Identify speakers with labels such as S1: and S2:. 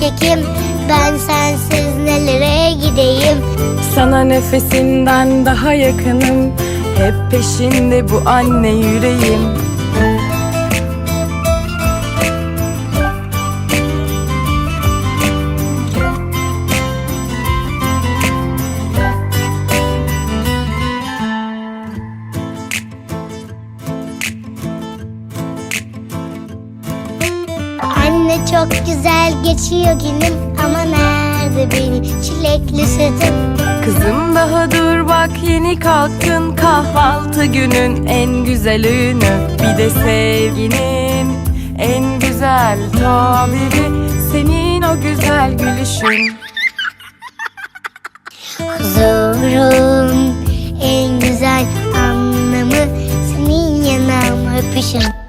S1: erkekim Ben sensiz nelere gideyim?
S2: Sana nefesinden daha yakınım. Hep peşinde bu anne yüreğim
S1: Anne çok güzel geçiyor günüm. Ama nerede benim çilekli sütüm
S2: Kızım daha dur bak yeni kalktın. Kahvaltı günün en güzel ünü Bir de sevginin en güzel tabiri. Senin o güzel gülüşün.
S1: Huzurun en güzel anlamı. Senin yanağımı öpüşün